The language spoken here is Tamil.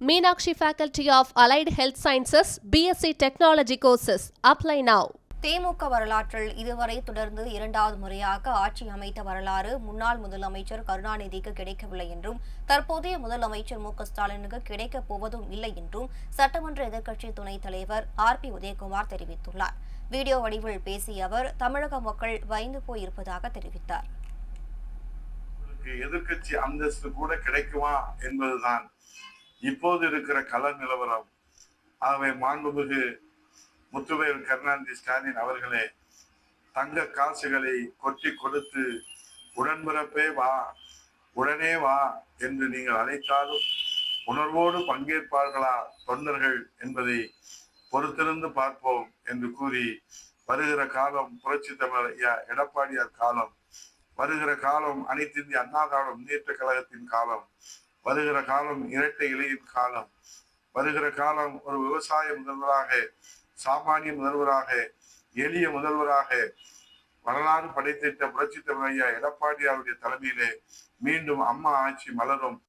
Meenakshi Faculty of Allied Health Sciences, BSc Technology courses. Apply now. திமுக வரலாற்றில் இதுவரை தொடர்ந்து இரண்டாவது முறையாக ஆட்சி அமைத்த வரலாறு முன்னாள் முதலமைச்சர் கருணாநிதிக்கு கிடைக்கவில்லை என்றும் தற்போதைய முதலமைச்சர் மு க ஸ்டாலினுக்கு கிடைக்கப் போவதும் இல்லை என்றும் சட்டமன்ற எதிர்க்கட்சி துணைத் தலைவர் ஆர் பி உதயகுமார் தெரிவித்துள்ளார் வீடியோ வடிவில் பேசிய அவர் தமிழக மக்கள் பயந்து போயிருப்பதாக தெரிவித்தார் எதிர்க்கட்சி அந்தஸ்து கூட கிடைக்குமா என்பதுதான் இப்போது இருக்கிற கள நிலவரம். ஆகவே மாண்புமிகு முத்துவேல் கருணாநிதி ஸ்டாலின் அவர்களே தங்க காசுகளை கொட்டி கொடுத்து உடன்பிறப்பே வா உடனே வா என்று நீங்கள் அழைத்தாலும் உணர்வோடு பங்கேற்பார்களா தொண்டர்கள் என்பதை பொறுத்திருந்து பார்ப்போம் என்று கூறி வருகிற காலம் புரட்சி தமிழர் எடப்பாடியார் காலம் வருகிற காலம் அனைத்திந்திய அண்ணா முன்னேற்ற கழகத்தின் காலம் வருகிற காலம் இரட்டை இலையின் காலம். வருகிற காலம் ஒரு விவசாய முதல்வராக சாமானிய முதல்வராக எளிய முதல்வராக வரலாறு படைத்திட்ட புரட்சி தமிழையா எடப்பாடியாருடைய தலைமையிலே மீண்டும் அம்மா ஆட்சி மலரும்.